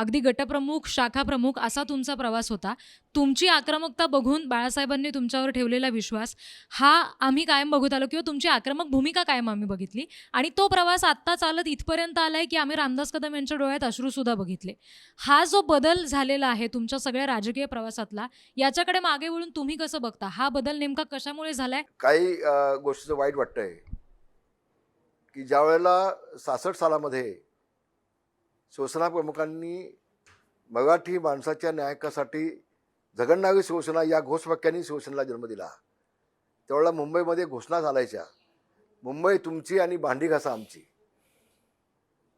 अगदी गटप्रमुख शाखा प्रमुख असा तुमचा प्रवास होता. तुमची आक्रमकता बघून बाळासाहेबांनी तुमच्यावर ठेवलेला विश्वास हा आम्ही कायम बघत आलो किंवा तुमची आक्रमक भूमिका कायम आम्ही बघितली. आणि तो प्रवास आत्ता चालत इथपर्यंत आलाय की आम्ही रामदास कदम यांच्या डोळ्यात अश्रूसुद्धा बघितले. हा जो बदल झालेला आहे तुमच्या सगळ्या राजकीय प्रवासातला याच्याकडे मागे वळून तुम्ही कसं बघता? हा बदल नेमका कशामुळे झालाय? काही गोष्टीचं वाईट वाटतंय. की ज्या वेळेला सासष्ट सालामध्ये शिवसेना प्रमुखांनी मराठी माणसाच्या न्यायकासाठी जगन्नावी शिवसेना या घोषवाक्याने शिवसेनेला जन्म दिला. त्यावेळेला मुंबईमध्ये घोषणा झालायच्या. मुंबई तुमची आणि भांडी घासा आमची.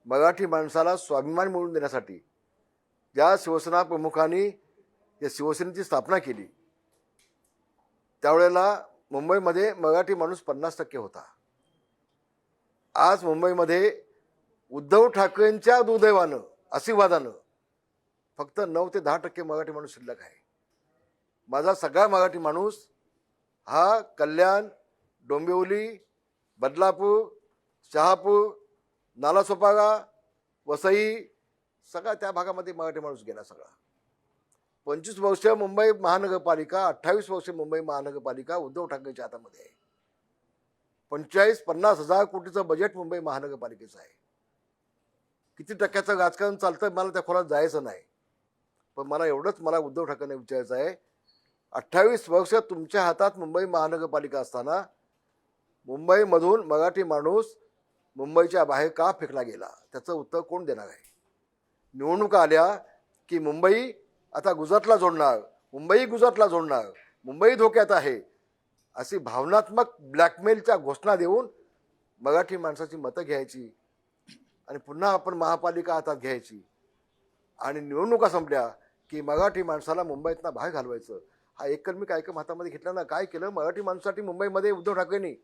मराठी माणसाला स्वाभिमान मिळवून देण्यासाठी ज्या शिवसेना प्रमुखांनी या शिवसेनेची स्थापना केली. त्यावेळेला मुंबईमध्ये मराठी माणूस पन्नास टक्के होता. आज मुंबईमध्ये उद्धव ठाकरेंच्या दुर्दैवानं आशीर्वादानं फक्त नऊ ते दहा टक्के मराठी माणूस शिल्लक आहे. माझा सगळा मराठी माणूस हा कल्याण डोंबिवली बदलापूर शहापूर नालासोपारा वसई सगळा त्या भागामध्ये मराठी माणूस गेला सगळा. पंचवीस वर्ष मुंबई महानगरपालिका अठ्ठावीस वर्ष मुंबई महानगरपालिका उद्धव ठाकरेच्या हातामध्ये आहे. पंचेचाळीस पन्नास हजार कोटीचं बजेट मुंबई महानगरपालिकेचं आहे. किती टक्क्याचं राजकारण चालतं मला त्या खोलात जायचं नाही. पण मला एवढंच मला उद्धव ठाकरेंना विचारायचं आहे. अठ्ठावीस वर्ष तुमच्या हातात मुंबई महानगरपालिका असताना मुंबईमधून मराठी माणूस मुंबईच्या बाहेर का फेकला गेला? त्याचं उत्तर कोण देणार आहे? निवडणुका आल्या की मुंबई आता गुजरातला जोडणार मुंबई गुजरातला जोडणार मुंबई धोक्यात आहे अशी भावनात्मक ब्लॅकमेलच्या घोषणा देऊन मराठी माणसाची मतं घ्यायची. आणि पुन्हा आपण महापालिका हातात घ्यायची. आणि निवडणुका संपल्या की मराठी माणसाला मुंबईतनं बाहेर घालवायचं. हा एककर्मी कार्यक्रम हातामध्ये घेतला ना काय केलं? मराठी माणसासाठी मुंबईमध्ये उद्धव ठाकरेंनी.